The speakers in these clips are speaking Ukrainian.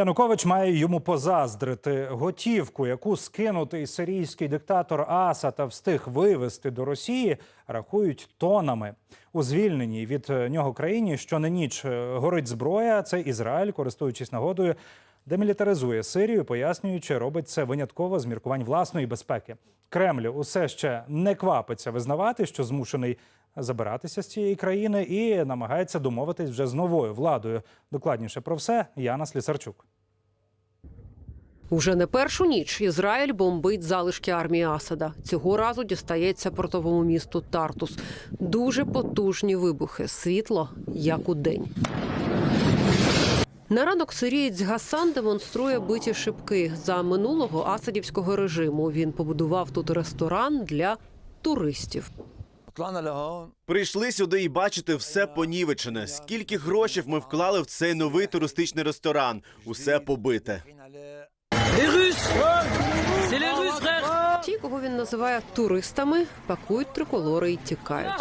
Янукович має йому позаздрити готівку, яку скинутий сирійський диктатор Асад встиг вивезти до Росії, рахують тонами. У звільненій від нього країні, що на ніч е, горить зброя, це Ізраїль, користуючись нагодою, демілітаризує Сирію, пояснюючи, робить це винятково з міркувань власної безпеки. Кремль усе ще не квапиться визнавати, що змушений забиратися з цієї країни і намагається домовитись вже з новою владою. Докладніше про все Яна Слісарчук. Уже не першу ніч Ізраїль бомбить залишки армії Асада. Цього разу дістається портовому місту Тартус. Дуже потужні вибухи. Світло як у день. На ранок сирієць Гасан демонструє биті шибки. За минулого асадівського режиму він побудував тут ресторан для туристів. Прийшли сюди і бачите все понівечене. Скільки грошей ми вклали в цей новий туристичний ресторан? Усе побите. Ті, кого він називає туристами, пакують триколори і тікають.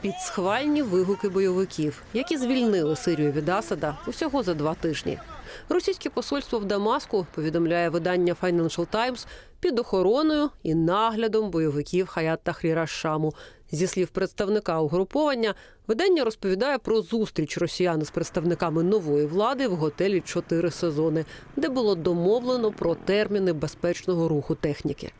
Під схвальні вигуки бойовиків, які звільнили Сирію від Асада усього за два тижні. Російське посольство в Дамаску повідомляє видання Financial Times під охороною і наглядом бойовиків Хаят Тахріра Шаму. Зі слів представника угруповання, видання розповідає про зустріч росіян з представниками нової влади в готелі чотири сезони, де було домовлено про терміни безпечного руху техніки.